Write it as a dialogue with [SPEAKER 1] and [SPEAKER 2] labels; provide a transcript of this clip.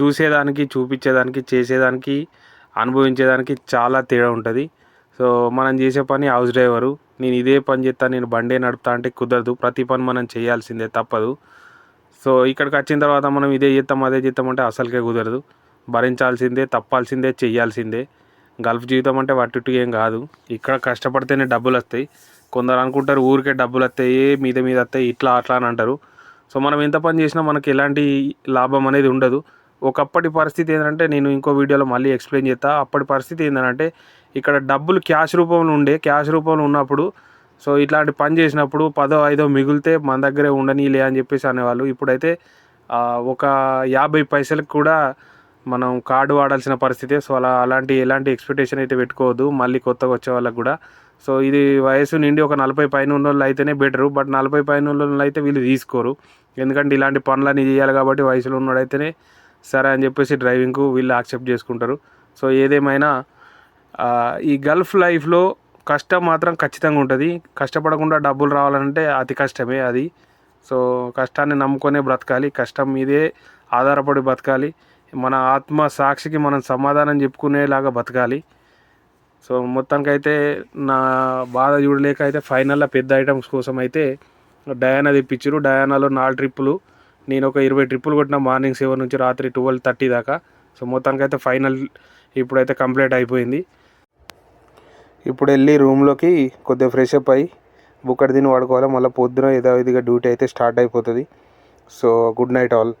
[SPEAKER 1] చూసేదానికి చూపించేదానికి చేసేదానికి అనుభవించేదానికి చాలా తేడా ఉంటుంది. సో మనం చేసే పని హౌస్ డ్రైవరు నేను ఇదే పని చేస్తాను నేను బండే నడుపుతా అంటే కుదరదు. ప్రతి పని మనం చేయాల్సిందే తప్పదు. సో ఇక్కడికి వచ్చిన తర్వాత మనం ఇదే చేస్తాం అదే చేస్తాం అంటే అసలుకే కుదరదు. భరించాల్సిందే తప్పాల్సిందే చేయాల్సిందే గల్ఫ్ జీవితం అంటే వట్టుట్టు ఏం కాదు. ఇక్కడ కష్టపడితేనే డబ్బులు వస్తాయి. కొందరు అనుకుంటారు ఊరికే డబ్బులు వస్తాయి మీద మీద వస్తాయి ఇట్లా అట్లా అని అంటారు. సో మనం ఎంత పని చేసినా మనకి ఎలాంటి లాభం అనేది ఉండదు. ఒకప్పటి పరిస్థితి ఏంటంటే నేను ఇంకో వీడియోలో మళ్ళీ ఎక్స్ప్లెయిన్ చేస్తా. అప్పటి పరిస్థితి ఏంటంటే ఇక్కడ డబ్బులు క్యాష్ రూపంలో ఉండే క్యాష్ రూపంలో ఉన్నప్పుడు సో ఇట్లాంటి పని చేసినప్పుడు పదో ఐదో మిగిలితే మన దగ్గరే ఉండనీలే అని చెప్పేసి అనేవాళ్ళు. ఇప్పుడైతే ఒక యాభై పైసలకు కూడా మనం కార్డు వాడాల్సిన పరిస్థితి సో అలా అలాంటి ఎలాంటి ఎక్స్పెక్టేషన్ అయితే పెట్టుకోవద్దు. మళ్ళీ కొత్తగా వచ్చే వాళ్ళకి కూడా. సో ఇది వయసు నిండి ఒక నలభై పైన ఉన్న వాళ్ళు అయితేనే బెటరు బట్ నలభై పైన ఉన్న వాళ్ళు అయితే వీళ్ళు తీసుకోరు. ఎందుకంటే ఇలాంటి పనులన్నీ చేయాలి కాబట్టి వయసులో ఉన్నోడైతేనే సరే అని చెప్పేసి డ్రైవింగ్కు వీళ్ళు యాక్సెప్ట్ చేసుకుంటారు. సో ఏదేమైనా ఈ గల్ఫ్ లైఫ్లో కష్టం మాత్రం ఖచ్చితంగా ఉంటుంది. కష్టపడకుండా డబ్బులు రావాలంటే అతి కష్టమే అది. సో కష్టాన్ని నమ్ముకొనే బ్రతకాలి. కష్టం మీదే ఆధారపడి బతకాలి మన ఆత్మ సాక్షికి మనం సమాధానం చెప్పుకునేలాగా బతకాలి సో మొత్తానికైతే నా బాధ చూడలేక అయితే ఫైనల్లో పెద్ద ఐటమ్స్ కోసం అయితే డయానా తెప్పించారు డయానాలో నాలుగు ట్రిప్పులు. నేను ఒక ఇరవై ట్రిప్పులు కొట్టిన మార్నింగ్ సెవెన్ నుంచి రాత్రి ట్వెల్వ్ థర్టీ దాకా. సో మొత్తానికైతే ఫైనల్ ఇప్పుడైతే కంప్లీట్ అయిపోయింది. ఇప్పుడు వెళ్ళి రూమ్లోకి కొద్దిగా ఫ్రెష్ అప్ అయ్యి బుక్కడ తిని వాడుకోవాలి మళ్ళీ పొద్దున ఏదో ఇదిగా డ్యూటీ అయితే స్టార్ట్ అయిపోతుంది. So good night all.